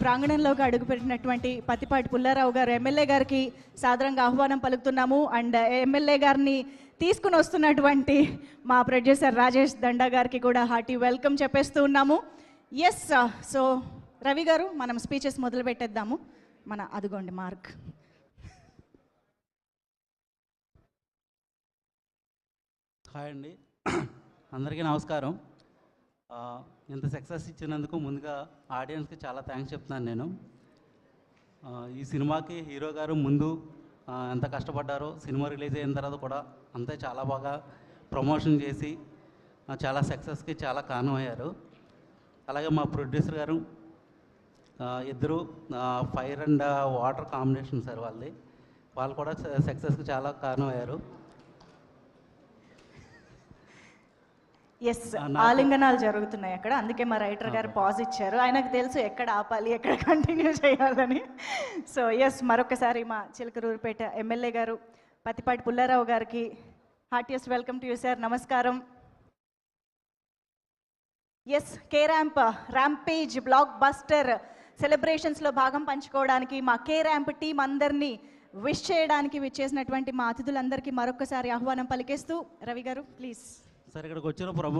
ప్రాంగణంలోకి అడుగుపెట్టినటువంటి పత్తిపాటి పుల్లారావు గారు ఎమ్మెల్యే గారికి సాదరంగా ఆహ్వానం పలుకుతున్నాము. అండ్ ఎమ్మెల్యే గారిని తీసుకుని వస్తున్నటువంటి మా ప్రొడ్యూసర్ రాజేష్ దండా గారికి కూడా హార్టీ వెల్కమ్ చెప్పేస్తూ ఉన్నాము. ఎస్ సో రవి గారు మనం స్పీచెస్ మొదలు పెట్టేద్దాము. మన అదిగోండి మార్క్. హాయ్ అండి. అందరికీ నమస్కారం. ఇంత సక్సెస్ ఇచ్చినందుకు ముందుగా ఆడియన్స్కి చాలా థ్యాంక్స్ చెప్తున్నాను నేను. ఈ సినిమాకి హీరో గారు ముందు ఎంత కష్టపడ్డారో సినిమా రిలీజ్ అయిన తర్వాత కూడా అంతే చాలా బాగా ప్రమోషన్ చేసి చాలా సక్సెస్కి చాలా కారణం అయ్యారు అలాగే మా ప్రొడ్యూసర్ గారు ఇద్దరు fire and water combination sir వాళ్ళది. వాళ్ళు కూడా సక్సెస్కి చాలా కారణం అయ్యారు ఎస్ ఆలింగనాలు జరుగుతున్నాయి అక్కడ. అందుకే మా రైటర్ గారు పాజ్ ఇచ్చారు. ఆయనకు తెలుసు ఎక్కడ ఆపాలి ఎక్కడ కంటిన్యూ చేయాలని. సో ఎస్ మరొకసారి మా చిలకరూరుపేట ఎమ్మెల్యే గారు పత్తిపాటి పుల్లారావు గారికి heartiest welcome to you sir నమస్కారం. S K ramp rampage blockbuster సెలబ్రేషన్స్లో భాగం పంచుకోవడానికి మా కే ర్యాంప్ టీం అందరినీ విష్ చేయడానికి విచ్చేసినటువంటి మా అతిథులందరికీ మరొకసారి ఆహ్వానం పలికేస్తూ రవి గారు ప్లీజ్ సరే ఇక్కడికి వచ్చిన ప్రభు